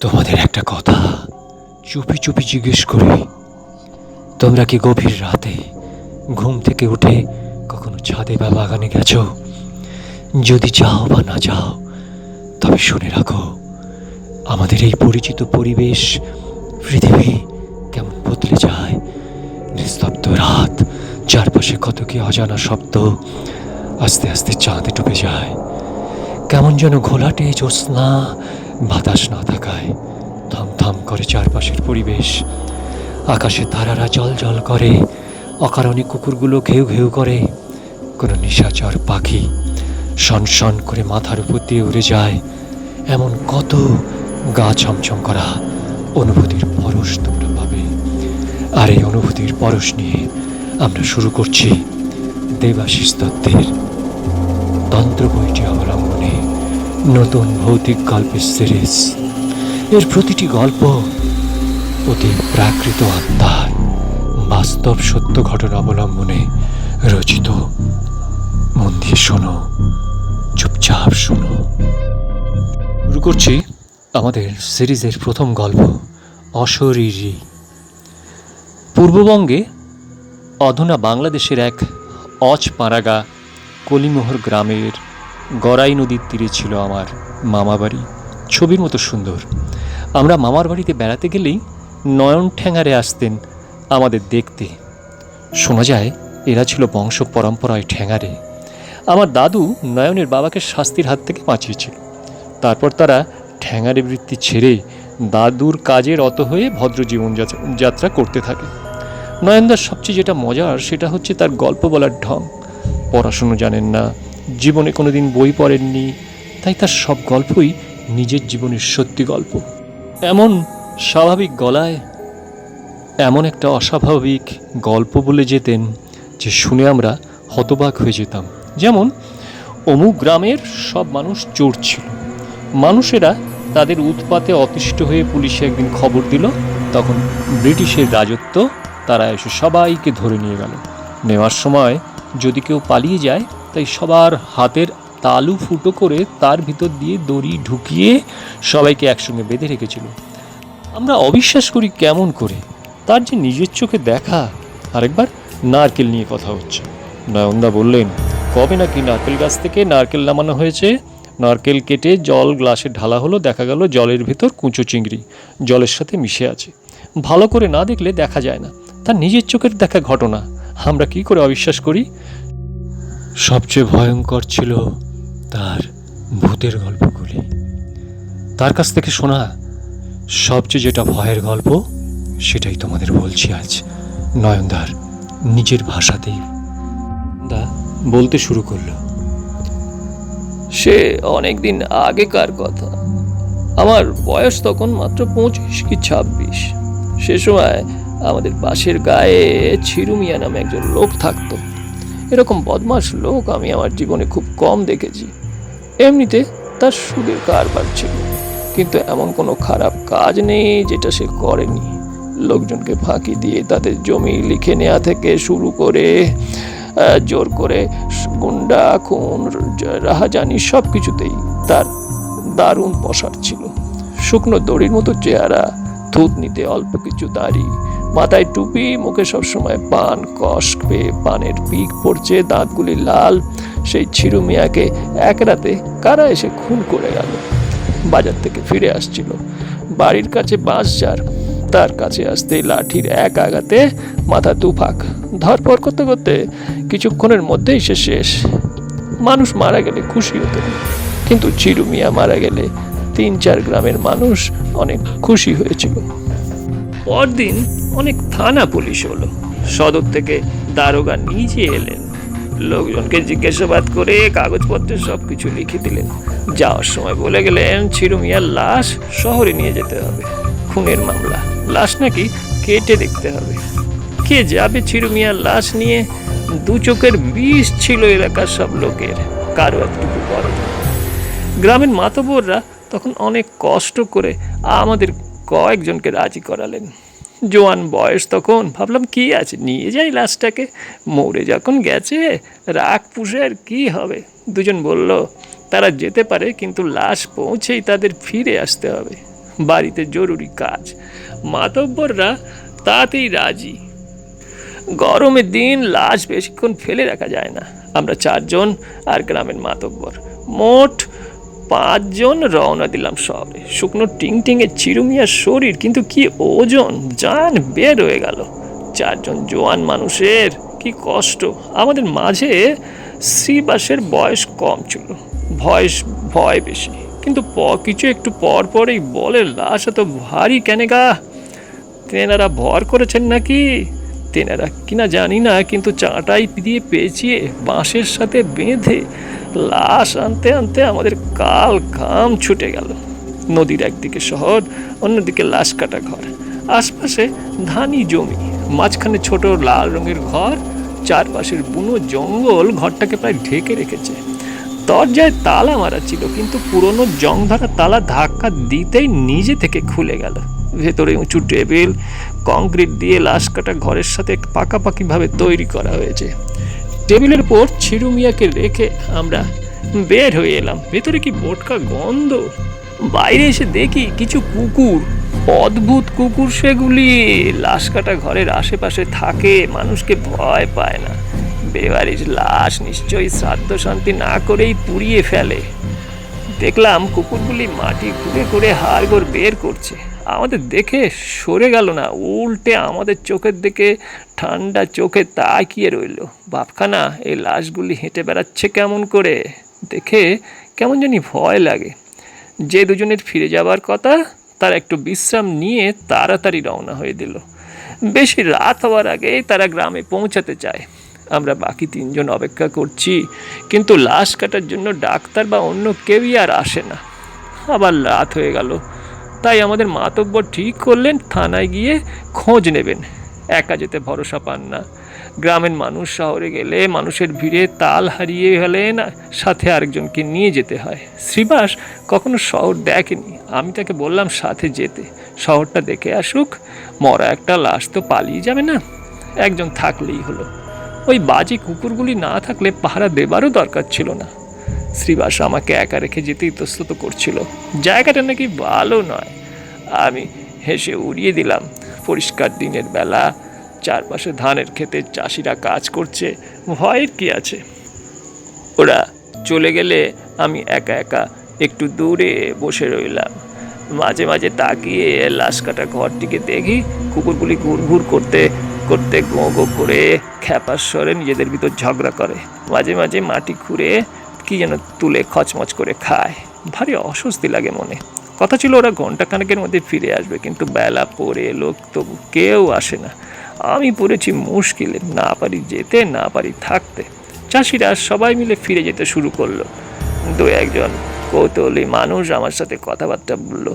তোমাদের একটা কথা চুপি চুপি জিজ্ঞেস করি। তোমরা কি গভীর রাতে ঘুম থেকে উঠে কখনো ছাদে বা বাগানে গেছো? যদি যাও বা না যাও তবে শুনে রাখো, আমাদের এই পরিচিত পরিবেশ পৃথিবী কেমন বদলে যায়। নিস্তব্ধ রাত, চারপাশে কত কি অজানা শব্দ, আস্তে আস্তে চাঁদে ডুবে যায়। কেমন যেন ঘোলাটে জ্যোৎস্না বাতাস না থাকায় থম থম করে চারপাশের পরিবেশ। আকাশে তারারা জল জল করে, অকারণে কুকুরগুলো ঘেউ ঘেউ করে। কোনো নিশাচর পাখি শন করে মাথার উপর দিয়ে উড়ে যায়। এমন কত গা ছমছম করা অনুভূতির পরশ তোমরা পাবে। আর এই অনুভূতির পরশ নিয়ে আমরা শুরু করছি দেবাশিস তন্ত্র বইটি অবলম্বনে। নতুন ভৌতিক গল্পের সিরিজ এর প্রতিটি গল্প অতি প্রাকৃত আত্মার বাস্তব সত্য ঘটনা অবলম্বনে রচিত। মন দিয়ে শোনো, চুপচাপ শোনো। শুরু করছি আমাদের সিরিজের প্রথম গল্প, অশরীরী। পূর্ববঙ্গে অধুনা বাংলাদেশের এক অচপাড়াগা কলিমোহর গ্রামের গড়াই নদীর তীরে ছিল আমার মামাবাড়ি ছবির মতো সুন্দর। আমরা মামার বাড়িতে বেড়াতে গেলেই নয়ন ঠ্যাঙারে আসতেন আমাদের দেখতে। শোনা যায়, এরা ছিল বংশ পরম্পরায় ঠ্যাঙারে। আমার দাদু নয়নের বাবাকে শাস্তির হাত থেকে বাঁচিয়েছিল। তারপর তারা ঠ্যাঙারে বৃত্তি ছেড়ে দাদুর কাজে রত হয়ে ভদ্র জীবন যাত্রা করতে থাকে। নয়নদার সবচেয়ে যেটা মজার সেটা হচ্ছে তার গল্প বলার ঢং। পড়াশুনো জানেন না জীবনে কোনোদিন বই পড়েননি, তাই তার সব গল্পই নিজের জীবনের সত্যি গল্প। এমন স্বাভাবিক গলায়, এমন একটা অস্বাভাবিক গল্প বলে যেতেন যে শুনে আমরা হতবাক হয়ে যেতাম। যেমন, অমুক গ্রামের সব মানুষ চোর ছিল। মানুষেরা তাদের উৎপাতে অতিষ্ঠ হয়ে পুলিশে একদিন খবর দিল, তখন ব্রিটিশের রাজত্ব, তারা এসে সবাইকে ধরে নিয়ে গেল। নেওয়ার সময় যদি কেউ পালিয়ে যায় তাই সবার হাতের তালু ফুটো করে তার ভিতর দিয়ে দড়ি ঢুকিয়ে সবাইকে একসঙ্গে বেঁধে রেখেছিল। আমরা অবিশ্বাস করি কেমন করে। তার যে নিজের চোখে দেখা, আরেকবার নারকেল নিয়ে কথা হচ্ছে। নয়নদা বললেন, কবে নাকি নারকেল গাছ থেকে নারকেল নামানো হয়েছে? নারকেল কেটে জল গ্লাসে ঢালা হলো, দেখা গেল জলের ভেতর কুঁচো চিংড়ি। জলের সাথে মিশে আছে। ভালো করে না দেখলে দেখা যায় না। তার নিজের চোখের দেখা ঘটনা। আমরা কি করে অবিশ্বাস করি? সবচেয়ে ভয়ঙ্কর ছিল তার ভূতের গল্পগুলি। তার কাছ থেকে শোনা, সবচেয়ে যেটা ভয়ের গল্প, সেটাই তোমাদের বলছি আজ। নয়নদার নিজের ভাষাতেই দা বলতে শুরু করল। সে অনেক দিন আগেকার কথা। আমার বয়স তখন মাত্র পঁচিশ কি ছাব্বিশ। সে সময় আমাদের পাশের গায়ে ছিরুমিয়া নামে একজন লোক থাকতো। এরকম বদমাস লোক আমি আমার জীবনে খুব কম দেখেছি। এমনিতে তার সুদের কারবার ছিল। কিন্তু এমন কোনো খারাপ কাজ নেই যেটা সে করেনি। লোকজনকে ফাঁকি দিয়ে তাদের জমি লিখে নেওয়া থেকে শুরু করে জোর করে গুন্ডা, খুন, রাহাজানি সব কিছুতেই তার দারুণ পসার ছিল। শুকনো দড়ির মতো চেহারা থুত নিতে অল্প কিছু দাড়ি মাথায় টুপি, মুখে সবসময় পান, কষ পানের পিক পড়ছে, দাঁতগুলি লাল। সেই ছিরু মিয়াকে এক রাতে কারা এসে খুন করে গেল? বাজার থেকে ফিরে আসছিল। বাড়ির কাছে বাঁশঝাড় তার কাছে আসতে লাঠির এক আঘাতে মাথা দুফাক। ধরপর করতে করতে কিছুক্ষণের মধ্যেই সে শেষ। মানুষ মারা গেলে খুশি হতো, কিন্তু চিরু মিয়া মারা গেলে তিন চার গ্রামের মানুষ অনেক খুশি হয়েছিল। পরদিন অনেক থানা পুলিশ হলো। সদর থেকে দারোগা নিজে এলেন। লোকজনকে জিজ্ঞাসাবাদ করে কাগজপত্রে সব কিছু লিখে দিলেন। যাওয়ার সময় বলে গেলেন চিরু মিয়ার লাশ শহরে নিয়ে যেতে হবে। খুনের মামলা। লাশ নাকি কেটে দেখতে হবে। কে যাবে চিরু মিয়ার লাশ নিয়ে? দু চোখের বিষ ছিল এলাকার সব লোকের। কারও একটুকু বড় গ্রামের মাতবররা তখন অনেক কষ্ট করে আমাদের কয়েকজনকে রাজি করালেন। জোয়ান বয়স তখন, ভাবলাম কি আছে, নিয়ে যাই লাশটাকে। মরে যখন গেছে, রাগ পুষে আর কি হবে? দুজন বলল, তারা যেতে পারে, কিন্তু লাশ পৌঁছেই তাদের ফিরে আসতে হবে। বাড়িতে জরুরি কাজ। মাতব্বররা তাতেই রাজি। গরমের দিন লাশ বেশিক্ষণ ফেলে রাখা যায় না। আমরা চারজন আর গ্রামের মাতব্বর। মোট পাঁচজন রওনা দিলাম শহরে। শুকনো টিং টিংয়ের চিরুমিয়ার শরীর, কিন্তু কি ওজন? জান, বের হয়ে গেল। চারজন জোয়ান মানুষের, কি কষ্ট। আমাদের মাঝে শ্রীবাসের বয়স কম ছিল। বয়স ভয় বেশি। কিন্তু প, কিছু একটু পর পরেই বলে, লাশ এত ভারী কেনে গা? তেনারা ভর করেছেন নাকি? তেনারা কিনা জানি না, কিন্তু চাটাই দিয়ে পেঁচিয়ে বাঁশের সাথে বেঁধে লাশ আনতে আনতে আমাদের কাল ঘাম ছুটে গেল। নদীর একদিকে শহর, অন্যদিকে লাশ কাটা ঘর। আশপাশে ধানি জমি, মাঝখানে ছোট লাল রঙের ঘর, চারপাশের বুনো জঙ্গল ঘরটাকে প্রায় ঢেকে রেখেছে। দরজায় তালা মারা ছিল, কিন্তু পুরনো জং ধরা তালা ধাক্কা দিতেই নিজে থেকে খুলে গেল। ভেতরে উঁচু টেবিল, কংক্রিট দিয়ে লাশ কাটা ঘরের সাথে পাকাপাকিভাবে তৈরি করা হয়েছে। টেবিলের উপর ছিরু মিয়াকে রেখে আমরা বের হয়ে এলাম। ভেতরে কি বোটকা গন্ধ? বাইরে এসে দেখি কিছু কুকুর, অদ্ভুত কুকুর সেগুলি। লাশ কাটা ঘরের আশেপাশে থাকে, মানুষকে ভয় পায় না। বেবারির লাশ নিশ্চয়ই শ্রাদ্ধ শান্তি না করেই পুড়িয়ে ফেলে। দেখলাম কুকুরগুলি মাটি ঘুরে ঘুরে হাড়গোড় বের করছে। আমাদের দেখে সরে গেল না, উল্টে আমাদের চোখের দিকে, ঠান্ডা চোখে তাকিয়ে রইল। বাপখানা, এই লাশগুলি হেঁটে বেড়াচ্ছে কেমন করে? দেখে কেমন জানি ভয় লাগে। যে দুজনের ফিরে যাবার কথা, তারা একটু বিশ্রাম নিয়ে তাড়াতাড়ি রওনা হয়ে দিল। বেশি রাত হওয়ার আগেই তারা গ্রামে পৌঁছাতে চায়। আমরা বাকি তিনজন অপেক্ষা করছি, কিন্তু লাশ কাটার জন্য ডাক্তার বা অন্য কেউই আর আসে না। আবার রাত হয়ে গেল। তাই আমাদের মাতব্বর ঠিক করলেন, থানায় গিয়ে খোঁজ নেবেন। একা যেতে ভরসা পান না। গ্রামের মানুষ শহরে গেলে মানুষের ভিড়ে তাল হারিয়ে গেলেন সাথে আরেকজনকে নিয়ে যেতে হয়। শ্রীবাস কখনো শহর দেখেনি, আমি তাকে বললাম সাথে যেতে। শহরটা দেখে আসুক, মরা একটা লাশ তো পালিয়ে যাবে না। একজন থাকলেই হলো। ওই বাজে কুকুরগুলি না থাকলে পাহারা দেবারও দরকার ছিল না। শ্রীবাস আমাকে একা রেখে যেতে ইতস্তত করছিল। জায়গাটা নাকি ভালো নয়। আমি হেসে উড়িয়ে দিলাম, পরিষ্কার দিনের বেলা, চারপাশে ধানের ক্ষেতে চাষিরা কাজ করছে, ভয়ের কি আছে? ওরা চলে গেলে আমি একা একা একটু দূরে বসে রইলাম। মাঝে মাঝে তাকিয়ে লাশ কাটা ঘরটিকে দেখি, কুকুরগুলি ঘুর ঘুর করতে করতে গো গো করে খ্যাপার স্বরে নিজেদের ভিতর ঝগড়া করে। মাঝে মাঝে মাটি খুঁড়ে কি যেন তুলে খচমচ করে খায়। ভারী অস্বস্তি লাগে মনে। কথা ছিল ওরা ঘণ্টা খানেকের মধ্যে ফিরে আসবে, কিন্তু বেলা পড়ে লোক তবু কেউ আসে না। আমি পড়েছি মুশকিলে, না পারি যেতে, না পারি থাকতে। চাষিরা সবাই মিলে ফিরে যেতে শুরু করল। দু একজন কৌতূহলী মানুষ আমার সাথে কথাবার্তা বলল।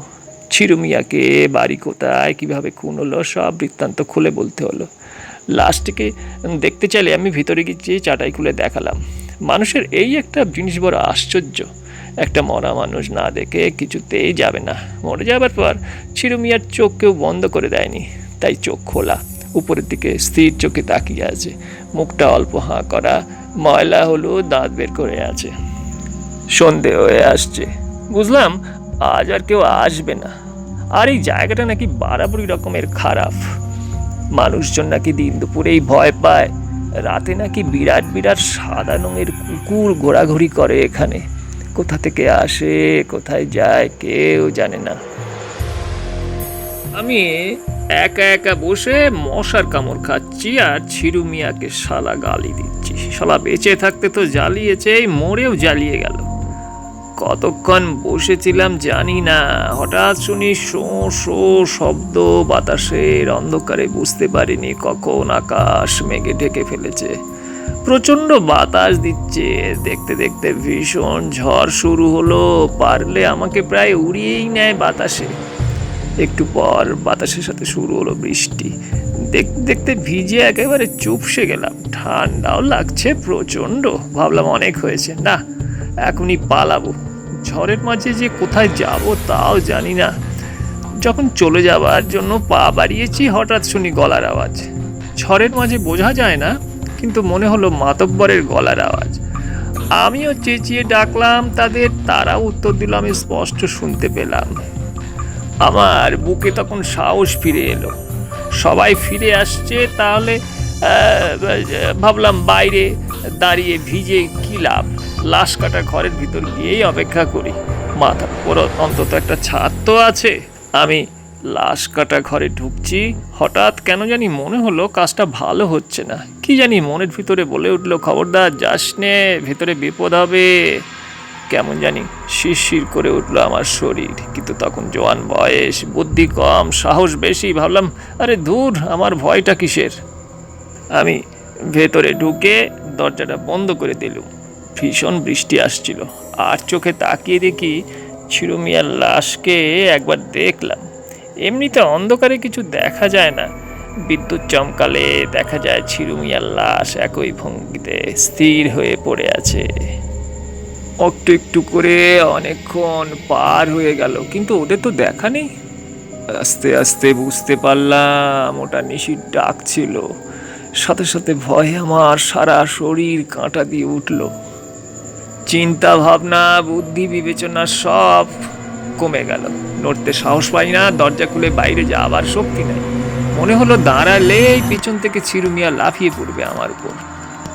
ছিরুমিয়াকে বাড়ি কোথায়, কীভাবে খুন হলো, সব বৃত্তান্ত খুলে বলতে হলো। লাস্টকে দেখতে চাইলে আমি ভিতরে গিয়ে চাটাই খুলে দেখালাম। মানুষের এই একটা জিনিস বড় আশ্চর্য। একটা মরা মানুষ না দেখে কিছুতেই যাবে না। মরে যাবার পর ছিরুমিয়ার চোখ কেউ বন্ধ করে দেয়নি। তাই চোখ খোলা, উপরের দিকে স্থির চোখে তাকিয়ে আছে। মুখটা অল্প হাঁ করা, ময়লা হলো দাঁত বের করে আছে। সন্ধে হয়ে আসছে। বুঝলাম আজ আর কেউ আসবে না। আর এই জায়গাটা নাকি বাড়াবাড়ি রকমের খারাপ। মানুষজন নাকি দিন দুপুরেই ভয় পায়। রাতে নাকি বিরাট বিরাট সাদা রঙের কুকুর ঘোরাঘুরি করে এখানে। কোথা থেকে আসে, কোথায় যায়, কেউ জানে না। আমি একা একা বসে মশার কামড় খাচ্ছি আর ছিরু মিয়াকে শালা গালি দিচ্ছি। শালা বেঁচে থাকতে তো জ্বালিয়েছে এই মরেও জ্বালিয়ে গেল। কতক্ষণ বসেছিলাম জানি না। হঠাৎ শুনি শো শো শব্দ, বাতাসের অন্ধকারে বুঝতে পারিনি কখন আকাশ মেঘে ঢেকে ফেলেছে। প্রচণ্ড বাতাস দিচ্ছে। দেখতে দেখতে ভীষণ ঝড় শুরু হলো। পারলে আমাকে প্রায় উড়িয়েই নেয় বাতাসে। একটু পর বাতাসের সাথে শুরু হলো বৃষ্টি। দেখতে দেখতে ভিজে একেবারে চুপসে গেলাম। ঠান্ডাও লাগছে প্রচণ্ড। ভাবলাম অনেক হয়েছে। না এখনই পালাবো। ঝড়ের মাঝে যে কোথায় যাব তাও জানি না। যখন চলে যাওয়ার জন্য পা বাড়িয়েছি, হঠাৎ শুনি গলার আওয়াজ। ঝড়ের মাঝে বোঝা যায় না, কিন্তু মনে হলো মাতব্বরের গলার আওয়াজ। আমিও চেঁচিয়ে ডাকলাম, তাদের তারাও উত্তর দিল, আমি স্পষ্ট শুনতে পেলাম। আমার বুকে তখন সাহস ফিরে এলো। সবাই ফিরে আসছে, তাহলে ভাবলাম বাইরে দাঁড়িয়ে ভিজে কি লাভ? লাশ কাটা ঘরের ভিতর গিয়েই অপেক্ষা করি। মাথার উপর অন্তত একটা ছাদ তো আছে। আমি লাশ কাটা ঘরে ঢুকছি, হঠাৎ কেন জানি মনে হলো কাজটা ভালো হচ্ছে না। কি জানি মনের ভিতরে বলে উঠল, খবরদার, যাস নে, ভেতরে বিপদ হবে। কেমন জানি শিরশির করে উঠল আমার শরীর, কিন্তু তখন জোয়ান বয়স, বুদ্ধি কম, সাহস বেশি। ভাবলাম, আরে দূর আমার ভয়টা কিসের? আমি ভেতরে ঢুকে দরজাটা বন্ধ করে দিলুম। ভীষণ বৃষ্টি আসছিল। আর চোখে তাকিয়ে দেখি চিরুমিয়ার লাশকে একবার দেখলাম। এমনিতে অন্ধকারে কিছু দেখা যায় না। বিদ্যুৎ চমকালে দেখা যায় চিরুমিয়ার লাশ একই ভঙ্গিতে স্থির হয়ে পড়ে আছে। একটু একটু করে অনেকক্ষণ পার হয়ে গেল, কিন্তু ওদের তো দেখা নেই। আস্তে আস্তে বুঝতে পারলাম ওটা নিশির ডাক ছিল। সাথে সাথে ভয়ে আমার সারা শরীর কাঁটা দিয়ে উঠল। চিন্তা ভাবনা বুদ্ধি, বিবেচনা সব কমে গেল। নড়তে সাহস পাই না, দরজা খুলে বাইরে যাওয়ার শক্তি নেই। মনে হলো দাঁড়ালেই পিছন থেকে চিরুমিয়া লাফিয়ে পড়বে আমার উপর।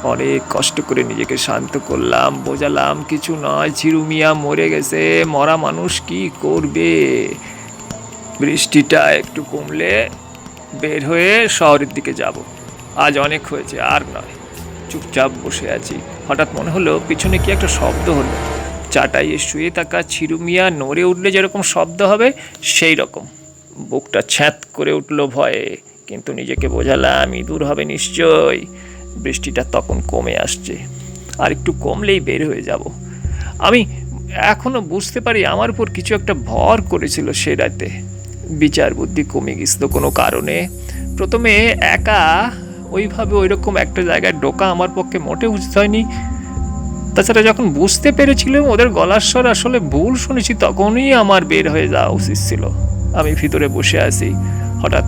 অনেক কষ্ট করে নিজেকে শান্ত করলাম, বোঝালাম, কিছু নয় চিরুমিয়া মরে গেছে, মরা মানুষ কি করবে? বৃষ্টিটা একটু কমলে বের হয়ে শহরের দিকে যাব। আজ অনেক হয়েছে, আর নয়। চুপচাপ বসে আছি। হঠাৎ মনে হলো পিছনে কি একটা শব্দ হলো। চাটাইয়ে শুয়ে থাকা চিরুমিয়া নড়ে উঠলে যেরকম শব্দ হবে সেই রকম বুকটা ছ্যাঁত করে উঠল ভয়ে, কিন্তু নিজেকে বোঝালাম ইঁদুর হবে নিশ্চয়ই বৃষ্টিটা তখন কমে আসছে। আর একটু কমলেই বের হয়ে যাব। আমি এখনও বুঝতে পারি আমার উপর কিছু একটা ভর করেছিল সে রাতে। বিচার বুদ্ধি কমে গেছিল কোনো কারণে। প্রথমে একা ওইভাবে ওই রকম একটা জায়গায় ঢোকা আমার পক্ষে মোটে উচিত হয়নি। তাছাড়া যখন বুঝতে পেরেছিলাম ওদের গলার স্বর আসলে ভুল শুনেছি, তখনই আমার বের হয়ে যাওয়া উচিত ছিল। আমি ভিতরে বসে আছি। হঠাৎ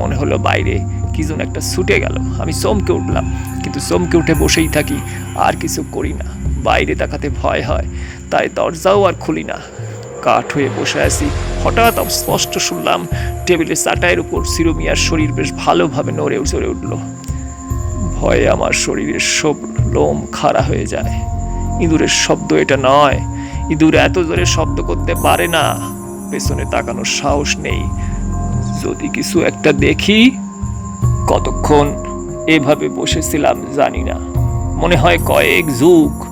মনে হলো বাইরে কি যেন একটা ছুটে গেল। আমি চমকে উঠলাম, কিন্তু চমকে উঠে বসেই থাকি, আর কিছু করি না। বাইরে তাকাতে ভয় হয়, তাই দরজাও আর খুলি না। কাঠ হয়ে বসে আছি। হঠাৎ স্পষ্ট শুনলাম, টেবিলের চাটাইয়ের উপর সিরোমিয়ার শরীর বেশ ভালোভাবে নড়ে চড়ে উঠল। ভয়ে আমার শরীরের সব লোম খাড়া হয়ে যায়। ইঁদুরের শব্দ এটা নয়। ইঁদুর এত জোরে শব্দ করতে পারে না। পেছনে তাকানোর সাহস নেই। যদি কিছু একটা দেখি? কতক্ষণ এভাবে বসেছিলাম জানি না। মনে হয় কয়েক যুগ।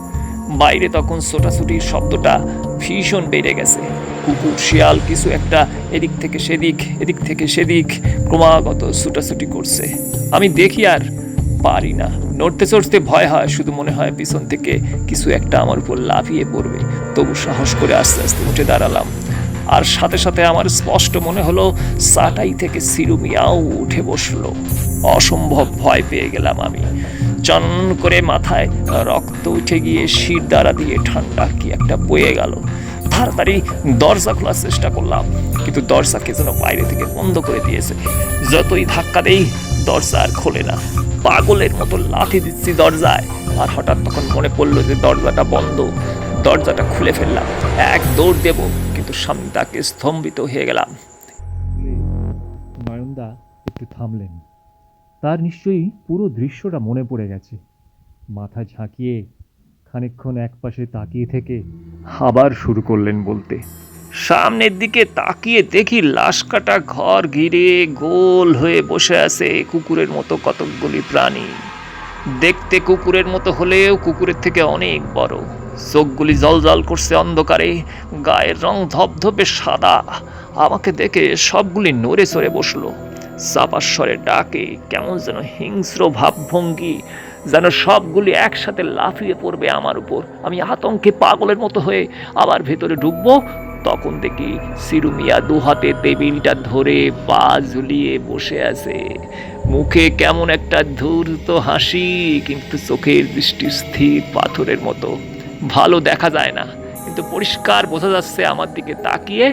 বাইরে তখন ছোটাছুটির শব্দটা ভীষণ বেড়ে গেছে। কুকুর, শিয়াল, কিছু একটা এদিক থেকে সেদিক, এদিক থেকে সেদিক ক্রমাগত ছুটাছুটি করছে। আমি দেখি আর পারি না। নড়তে চড়তে ভয় হয়, শুধু মনে হয় পিছন থেকে কিছু একটা আমার উপর লাফিয়ে পড়বে। তবু সাহস করে আস্তে আস্তে উঠে দাঁড়ালাম। আর সাথে সাথে আমার স্পষ্ট মনে হলো, সাটাই থেকে সিরুমিয়াও উঠে বসল। অসম্ভব ভয় পেয়ে গেলাম আমি। চন করে মাথায় রক্ত উঠে গিয়ে শির দ্বারা দিয়ে ঠান্ডা কি একটা বয়ে গেল। তাড়াতাড়ি দরজা খোলার চেষ্টা করলাম, কিন্তু দরজাকে যেন বাইরে থেকে বন্ধ করে দিয়েছে। যতই ধাক্কা দেই দরজা আর খোলে না। পাগলের মতো লাথি দিচ্ছি দরজায়। আর হঠাৎ তখন মনে পড়ল যে দরজাটা বন্ধ। দরজাটা খুলে ফেললাম। এক দৌড় দেব, কিন্তু সামনে তাকে স্তম্ভিত হয়ে গেলাম। নয়নদা একটু থামলেন। তার নিশ্চয়ই পুরো দৃশ্যটা মনে পড়ে গেছে। মাথা ঝাঁকিয়ে খানিকক্ষণ একপাশে তাকিয়ে থেকে আবার শুরু করলেন বলতে। সামনের দিকে তাকিয়ে দেখি লাশ কাটা ঘর ঘিরে গোল হয়ে বসে আছে কুকুরের মতো কতকগুলি প্রাণী। দেখতে কুকুরের মতো হলেও কুকুরের থেকে অনেক বড়। চোখগুলি জল করছে অন্ধকারে, গায়ের রং ধপধপে সাদা। আমাকে দেখে সবগুলি নড়ে চড়ে বসল। চাপার স্বরে ডাকে কেমন যেন হিংস্র ভাবভঙ্গি, যেন সবগুলি একসাথে লাফিয়ে পড়বে আমার উপর। আমি আতঙ্কে পাগলের মতো হয়ে আবার ভেতরে ঢুকবো তখন দেখি সিরুমিয়া দু হাতে টেবিলটা ধরে পা ঝুলিয়ে বসে আছে। মুখে কেমন একটা ধূর্ত হাসি, কিন্তু চোখের দৃষ্টি স্থির পাথরের মতো। ভালো দেখা যায় না, কিন্তু পরিষ্কার বোঝা যাচ্ছে আমার দিকে তাকিয়ে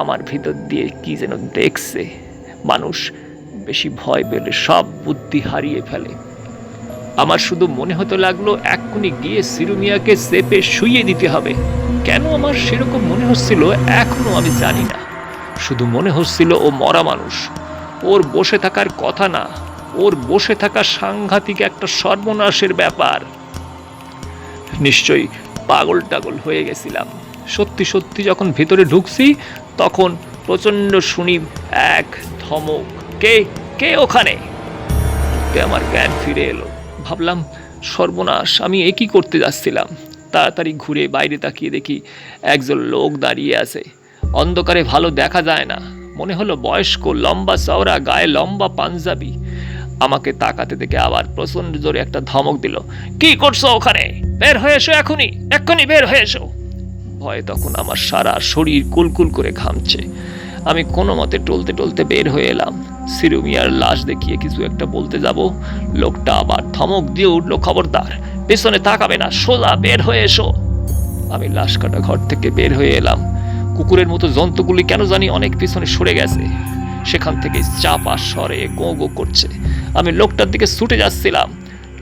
আমার ভিতর দিয়ে কি যেন দেখছে। মানুষ বেশি ভয় পেলে, সব বুদ্ধি হারিয়ে ফেলে। আমার শুধু মনে হতে লাগল এক্ষুনি গিয়ে সিরুমিয়াকে চেপে শুইয়ে দিতে হবে। কেন আমার সেরকম মনে হচ্ছিল এখনও আমি জানি না। শুধু মনে হচ্ছিল ও মরা মানুষ। ওর বসে থাকার কথা না, ওর বসে থাকা সাংঘাতিক একটা সর্বনাশের ব্যাপার। নিশ্চয়ই পাগল টাগল হয়ে গেছিলাম। সত্যি সত্যি যখন ভিতরে ঢুকছি, তখন প্রচণ্ড শুনি এক ধমক, কে? কে ওখানে? আমার জ্ঞান ফিরে এলো। ভাবলাম, সর্বনাশ, আমি এ কি করতে যাচ্ছিলাম? তাড়াতাড়ি ঘুরে বাইরে তাকিয়ে দেখি একজন লোক দাঁড়িয়ে আছে। অন্ধকারে ভালো দেখা যায় না। মনে হলো বয়স্ক, লম্বা চওড়া, গায়ে লম্বা পাঞ্জাবি। আমাকে তাকাতে দেখে আবার প্রচণ্ড জোরে একটা ধমক দিল, কি করছ ওখানে? বের হয়ে এসো এখনই, এক্ষুনি বের হয়ে এসো। ভয়ে তখন আমার সারা শরীর কুলকুল করে ঘামছে। আমি কোনো মতে টলতে টলতে বের হয়ে এলাম। সিরুমিয়ার লাশ দেখিয়ে কিছু একটা বলতে যাব। লোকটা আবার ধমক দিয়ে উঠল, খবরদার, পেছনে তাকাবে না, সোজা বের হয়ে এসো। আমি লাশ কাটা ঘর থেকে বের হয়ে এলাম। কুকুরের মতো জন্তুগুলি কেন জানি অনেক পিছনে সরে গেছে। সেখান থেকে চাপা স্বরে গো গো করছে। আমি লোকটার দিকে ছুটে যাচ্ছিলাম।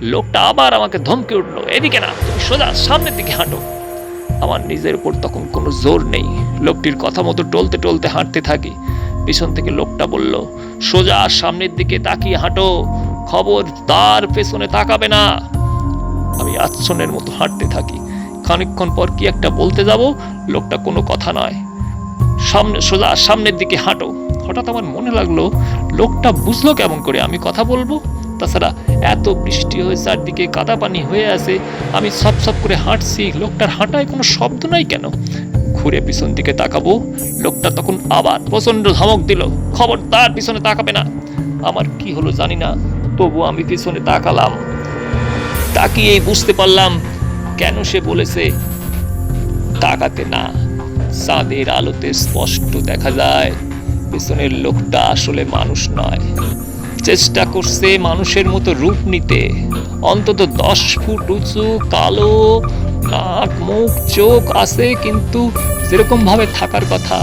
লোকটা আবার আমাকে ধমকে উঠল, এদিকে না, তুমি সোজা সামনের দিকে হাঁটো। আমার নিজের উপর তখন কোনো জোর নেই। লোকটির কথা মতো টলতে টলতে হাঁটতে থাকি। পিছন থেকে লোকটা বলল, সোজা সামনের দিকে তাকিয়ে হাঁটো। খবর তার পেছনে তাকাবে না। আমি আচ্ছন্নের মতো হাঁটতে থাকি। খানিকক্ষণ পর কি একটা বলতে যাব? লোকটা কোনো কথা নয়। সামনে, সোজা সামনের দিকে হাঁটো। হঠাৎ আমার মনে লাগল, লোকটা বুঝলো কেমন করে আমি কথা বলব? তাছাড়া এত বৃষ্টি হয়ে চারদিকে কাদা পানি হয়ে আছে। আমি সপ সপ করে হাঁটছি। লোকটার হাঁটায় কোনো শব্দ নাই কেন? ঘুরে পিছন দিকে তাকাবো। লোকটা তখন আবার প্রচণ্ড ধমক দিল। খবর তার পিছনে তাকাবে না। আমার কি হলো জানি না, তবু আমি পিছনে তাকালাম। তাকিয়েই বুঝতে পারলাম, কেন সে বলেছে তাকাতে না। চাঁদের আলোতে স্পষ্ট দেখা যায়, পেছনের লোকটা আসলে মানুষ নয়। চেষ্টা করছে মানুষের মতো রূপ নিতে। অন্তত দশ ফুট উঁচু, কালো, নাক, মুখ, চোখ আছে, কিন্তু যেরকম ভাবে থাকার কথা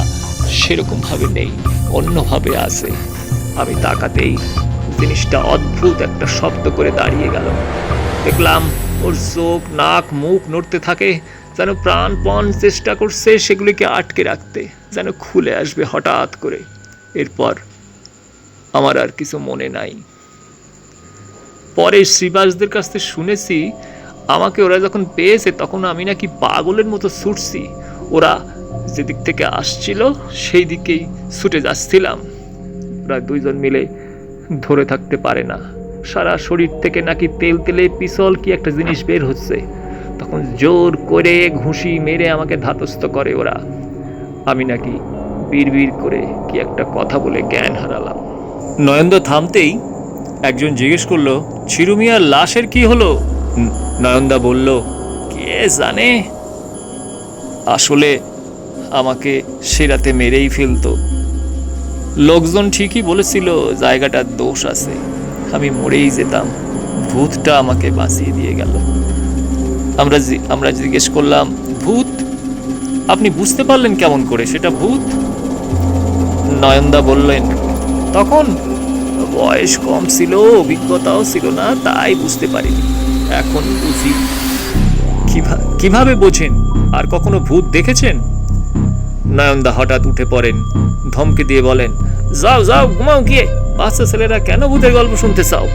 সেরকম ভাবে নেই, অন্যভাবে আছে। আমি তাকাতেই জিনিসটা অদ্ভুত একটা শব্দ করে দাঁড়িয়ে গেল। দেখলাম ওর চোখ, নাক, মুখ নড়তে থাকে, যেন প্রাণপণ চেষ্টা করছে সেগুলিকে আটকে রাখতে, যেন খুলে আসবে হঠাৎ করে। এরপর আমার আর কিছু মনে নাই। পরে শ্রীবাসদের কাছ থেকে শুনেছি, আমাকে ওরা যখন পেয়েছে তখন আমি নাকি পাগলের মতো ছুটছি। ওরা যেদিক থেকে আসছিল সেই দিকেই ছুটে যাচ্ছিলাম। ওরা দুইজন মিলে ধরে থাকতে পারে না। সারা শরীর থেকে নাকি তেল তেলে পিছল কি একটা জিনিস বের হচ্ছে। তখন জোর করে ঘুষি মেরে আমাকে ধাতস্থ করে ওরা। আমি নাকি বিড়বিড় করে কি একটা কথা বলে জ্ঞান হারালাম। নয়নদা থামতেই একজন জিজ্ঞেস করল চিরুমিয়ার লাশের কি হলো? নয়নদা বলল, কে জানে? আসলে আমাকে সে রাতে মেরেই ফেলতো। লোকজন ঠিকই বলেছিল, জায়গাটার দোষ আছে। আমি মরেই যেতাম। ভূতটা আমাকে বাঁচিয়ে দিয়ে গেল। আমরা আমরা জিজ্ঞেস করলাম, ভূত? আপনি বুঝতে পারলেন কেমন করে? সেটা ভূত? নয়নদা বললেন তখন বয়স কম ছিল, অভিজ্ঞতাও ছিল না, তাই বুঝতে পারিনি। এখন বুঝি। কিভা- কীভাবে বোঝেন? আর কখনো ভূত দেখেছেন? নয়নদা হঠাৎ উঠে পড়েন, ধমকে দিয়ে বলেন, যাও যাও, ঘুমাও গিয়ে। বাচ্চা ছেলেরা কেন ভূতের গল্প শুনতে চাও?